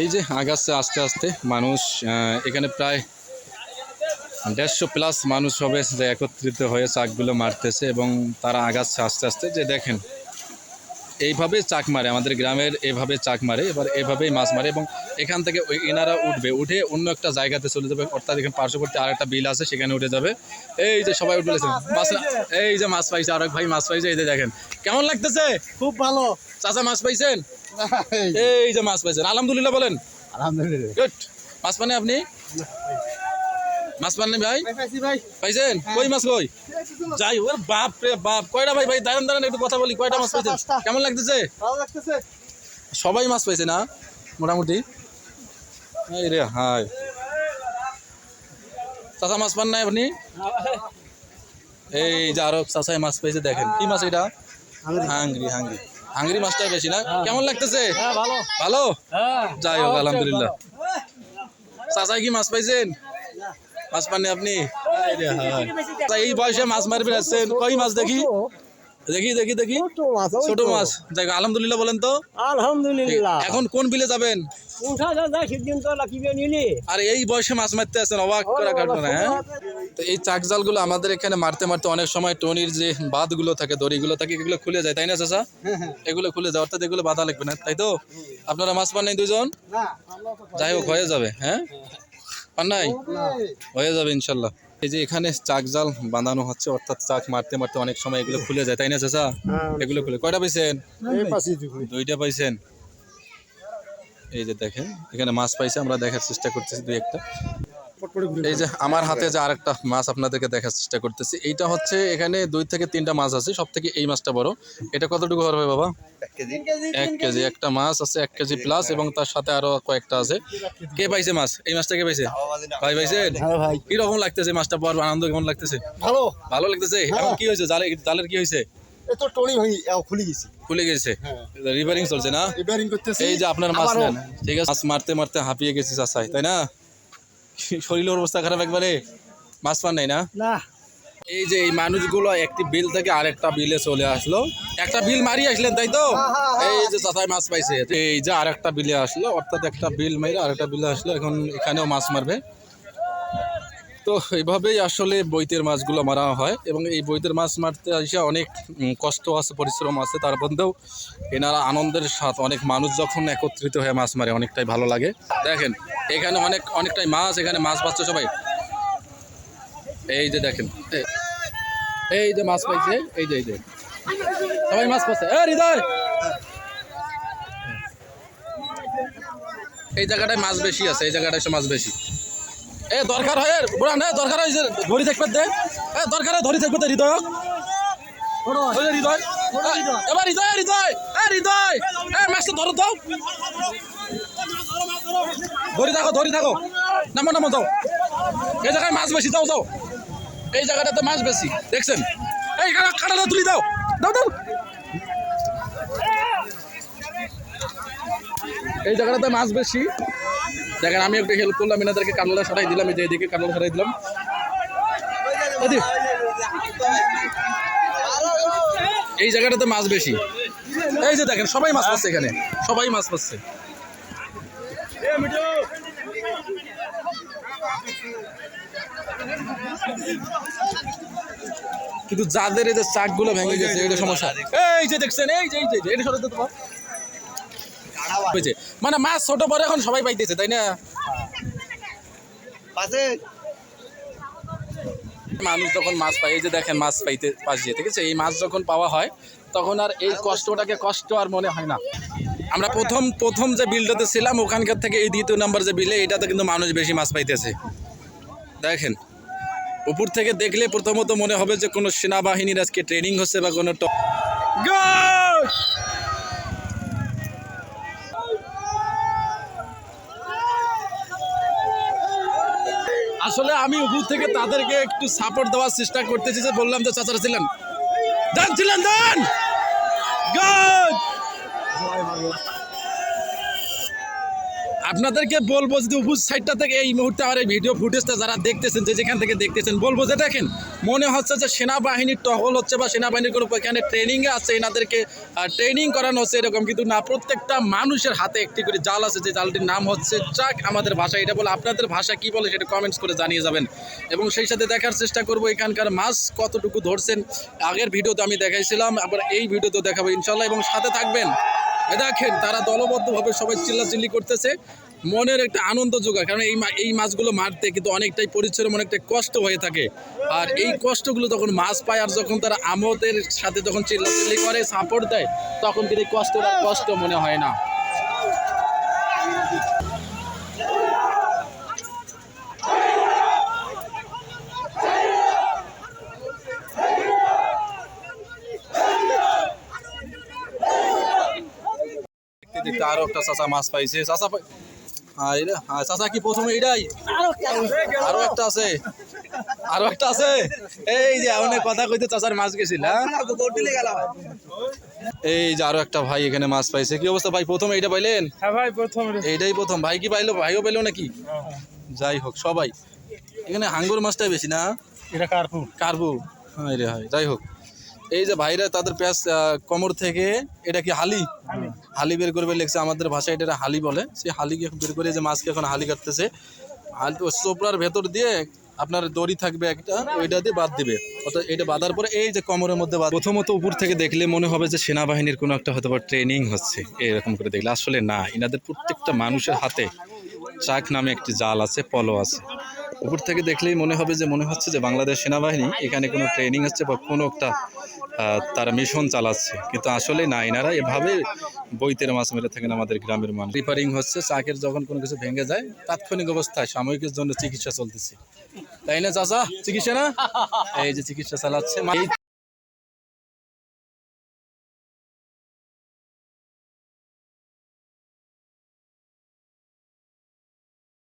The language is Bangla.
এই যে আগাচ্ছে আস্তে আস্তে, মানুষ এখানে প্রায় দেড়শো প্লাস মানুষ হবে যে একত্রিত হয়ে চাকগুলো মারতেছে এবং তারা আগাচ্ছে আস্তে আস্তে। যে দেখেন এইভাবে চাক মারে আমাদের গ্রামের এভাবে চাক মারে এবার এভাবেই মাছ মারে এবং এখান থেকে ওই এনারা উঠবে উঠে অন্য একটা জায়গাতে চলে যাবে অর্থাৎ এখানে পার্শ্ববর্তী আর একটা বিল আছে সেখানে উঠে যাবে। এই যে সবাই উঠে বলেছে মাছ এই যে মাছ পাইছে আর এক ভাই মাছ পাইছে এই যে দেখেন কেমন লাগতেছে? খুব ভালো। চাচা মাছ পাইছেন? এই যে। মাছ পাইছেন আলহামদুলিল্লাহ বলেন। আলহামদুলিল্লাহ। গুড মাছ মানে আপনি? মাছ পাননি ভাই? পাইছেন? কই মাছ কই? যাই ওর বাপ রে বাপ। কয়টা ভাই? ভাই দাঁড়ান দাঁড়ান একটু কথা বলি। কয়টা মাছ পাইছেন? কেমন লাগতেছে? সবাই মাছ পাইছে না? মোটামুটি? এই রে হাই চাচা মাছ পান নাই আপনি? এই যে আরও চাচাই মাছ পাইছে দেখেন। কি মাছ এটা? হাঙ্গরি হাঙ্গরি হাঙ্গরি মাছটাই বেশি না? কেমন লাগতেছে? হ্যাঁ ভালো। ভালো? হ্যাঁ। যাই হোক আলহামদুলিল্লাহ। চাচাই কি মাছ পাইছেন? মাছ পাননি আপনি? এই হাই। তা এই বয়সে মাছ মারবেন আসছেন। কই মাছ দেখি? দেখি দেখি দেখি। ছোট মাছ দেখ আলহামদুলিল্লাহ বলেন তো। আলহামদুলিল্লাহ। এখন কোন বিলে যাবেন? আর এই বয়সে মাছ মারতে আছেন অবাক করা ঘটনা হ্যাঁ? তো এই চাক জালগুলো আমাদের এখানে মারতে মারতে অনেক সময় টনির যে বাঁধগুলো থাকে দড়িগুলো থাকে এগুলো খুলে যায় তাই না চাচা? এগুলো খুলে যায় অর্থাৎ এগুলো বাধা লাগবে না তাই তো? আপনারা মাছ পান নাই দুজন যাই হোক হয়ে যাবে হ্যাঁ। নাই? হয়ে যাবে ইনশাল্লাহ। এই যে এখানে চাক জাল বাঁধানো হচ্ছে অর্থাৎ চাক মারতে মারতে অনেক সময় এগুলো খুলে যায় তাই না চাচা? এগুলো খুলে। কয়টা পাইছেন? দুইটা পাইছেন। এই যে দেখেন এখানে মাছ পাইছে আমরা দেখার চেষ্টা করতেছি দুই একটা। এই যে আমার হাতে যে আরেকটা মাছ আপনাদেরকে দেখার চেষ্টা করতেছি এইটা হচ্ছে এখানে দুই থেকে তিনটা মাছ আছে সব থেকে এই মাছটা বড়। এটা কতটুকু হবে বাবা? এক কেজি। একটা মাছ আছে এক কেজি প্লাস এবং তার সাথে আরও কয়েকটা আছে। কে পাইছে মাছ? এই মাছটা কে পাইছে? ভাই পাইছেন হ্যাঁ কি রকম লাগতেছে মাছটা পাওয়ার আনন্দ কেমন লাগতেছে? ভালো। ভালো লাগতেছে? এখন কি হয়েছে? জালে জালের কি হয়েছে? তো টনি ভাই খুলে গেছি। খুলে গেছে। রিপেয়ারিং চলছে না? রিপেয়ারিং করতেছি। এই যে আপনার মাছ নেন। ঠিক আছে। মাছ মারতে মারতে হাঁপিয়ে গেছে চাষাই তাই না? শরীরের অবস্থা খারাপ একবারে। মাছ পান নাই না? না। এই যে এই মানুষগুলো একটি বিল থেকে আরেকটা বিলে চলে আসলো। একটা বিল মারি আসলেন তাই তো? এই যে চাষাই মাছ পাইছে। এই যে আরেকটা বিলে আসলো অর্থাৎ একটা বিল মেরে আরেকটা বিলে আসলো এখন এখানেও মাছ মারবে। তো এইভাবেই আসলে বইতের মাছগুলো মারা হয় এবং এই বইতের মাছ মারতে এসে অনেক কষ্ট আছে পরিশ্রম আছে। তার মধ্যেও এনারা আনন্দের সাথে অনেক মানুষ যখন একত্রিত হয়ে মাছ মারে অনেকটাই ভালো লাগে। দেখেন এখানে অনেক অনেকটাই মাছ এখানে মাছ পাচ্ছে সবাই। এই যে দেখেন এই- যে মাছ পাইছে এই যে এই যে। সবাই মাছ পাচ্ছে। এ হৃদয়! এই জায়গাটায় মাছ বেশি আছে এই জায়গাটায় মাছ বেশি। এ দরকার হয় বুড়া না দরকার হয়েছে ধরি থাকবে দে। এ দরকার হয় ধরি থাকবে দে হৃদয়। হৃদয়। এবার হৃদয় হৃদয়! মাছটা ধরো নামো মাছ বেশি এই মাছ দেখছেন? দাও। দাও এই জায়গাটাতে মাছ বেশি আমি একটু হেল্প করলাম, এনাদেরকে কানলা সরাই দিলাম, এই যে এদিকে কানলা সরাই দিলাম। এই জায়গাটাতে মাছ বেশি এই যে দেখেন সবাই মাছ পাচ্ছে এখানে। সবাই মাছ পাচ্ছে। কিন্তু যাদের এই যে চাকগুলো ভেঙে গেছে এটা সমস্যা। এই যে দেখছেন এই যে এই যে এটা সরাতে তোমার। হয়েছে মানে মাছ ছোট পরে এখন সবাই পাইতেছে তাই না? মানুষ যখন মাছ পায় এই যে দেখেন মাছ পাইতে পাশে ঠিক আছে? এই মাছ যখন পাওয়া হয় তখন আর এই কষ্টটাকে কষ্ট আর মনে হয় না। আমরা প্রথম প্রথম যে বিলটাতে ছিলাম ওখানকার থেকে এই দ্বিতীয় নাম্বার যে বিলে এটাতে কিন্তু মানুষ বেশি মাছ পাইতেছে। দেখেন উপর থেকে দেখলে প্রথমত মনে হবে যে কোনো সেনাবাহিনীর আজকে ট্রেনিং হচ্ছে বা কোনো আসলে আমি উপর থেকে তাদেরকে একটু সাপোর্ট দেওয়ার চেষ্টা করতেছি যে বললাম যে চাচারা ছিলেন। ডান ছিলেন God! আপনাদেরকে বলব যদি উপর সাইডটা থেকে এই মুহূর্তে আমার এই ভিডিও ফুটেজটা যারা দেখতেছেন, যে যেখান থেকে দেখতেছেন, বলব যে দেখেন, মনে হচ্ছে যে সেনাবাহিনীর টহল হচ্ছে বা সেনাবাহিনীর কোনো এখানে ট্রেনিংয়ে আছে, এনাদেরকে ট্রেনিং করানো হচ্ছে এরকম, কিন্তু না, প্রত্যেকটা মানুষের হাতে একটি করে জাল আছে, যে জালটির নাম হচ্ছে ট্রাক আমাদের ভাষা। এটা বলে আপনাদের ভাষা কি বলে সেটা কমেন্টস করে জানিয়ে যাবেন। এবং সেই সাথে দেখার চেষ্টা করব এখানকার মাছ কতটুকু ধরছেন। আগের ভিডিওতে আমি দেখাইছিলাম, আবার এই ভিডিওতে দেখাবো ইনশাল্লাহ এবং সাথে থাকবেন দেখেন, তারা দলবদ্ধভাবে সবাই চিল্লাচিল্লি করতেছে। মনের একটা আনন্দ যোগায়, কারণ এই এই মাছগুলো মারতে কিন্তু অনেকটাই পরিচ্ছন্ন অনেকটাই কষ্ট হয়ে থাকে। আর এই কষ্টগুলো তখন মাছ পায়, আর যখন তারা আমদের সাথে যখন চিল্লাচিল্লি করে সাপোর্ট দেয়, তখন কিন্তু কষ্ট কষ্টটা কষ্ট মনে হয় না। দেখতে দেখতে আরও একটা চাচা মাছ পাইছে। চাচা কি প্রথমে এটাই? আরও একটা আছে। আরও একটা আছে। এই যে অনেক কথা কইতে চাচার মাছ গেছিল হ্যাঁ? এই যে আরও একটা ভাই এখানে মাছ পাইছে। কি অবস্থা ভাই প্রথমে এইটা পাইলেন? হ্যাঁ ভাই প্রথম। এইটাই প্রথম। ভাই কি পাইলো? ভাইও পাইলো নাকি? যাই হোক সবাই। এখানে হাঙ্গর মাছটাই বেশি না? এটা কার্পু। কারবু হ্যাঁ রে হয় যাই হোক। এই যে ভাইরা তাদের প্যাস কোমর থেকে এটা কি হালি। হালি বের করবে লেগছে আমাদের ভাষায় এটা হালি বলে। সেই হালিকে বের করে যে মাছকে এখন হালি কাটতেছে। হালি চোপড়ার ভেতর দিয়ে আপনার দড়ি থাকবে একটা, ওইটা দিয়ে বাদ দিবে। অর্থাৎ এটা বাঁধার পরে এই যে কোমরের মধ্যে প্রথমত উপর থেকে দেখলে মনে হবে যে সেনাবাহিনীর কোনো একটা হয়তো ট্রেনিং হচ্ছে, এরকম করে দেখলে। আসলে না এনাদের প্রত্যেকটা মানুষের হাতে চাক নামে একটি জাল আছে, পলো আছে। উপর থেকে দেখলেই মনে হবে যে, মনে হচ্ছে যে বাংলাদেশ সেনাবাহিনী এখানে কোনো ট্রেনিং হচ্ছে বা কোনো একটা তারা মিশন চালাচ্ছে। কিন্তু আসলে না এনারা এভাবে বইতের মাছ মেরে থাকেন আমাদের গ্রামের মানুষ। রিপারিং হচ্ছে, চাকের যখন কোনো কিছু ভেঙে যায়, তাৎক্ষণিক অবস্থায় সাময়িকের জন্য চিকিৎসা চলতেছে। তাই না, চাচা? চিকিৎসা না? এই যে চিকিৎসা চালাচ্ছে।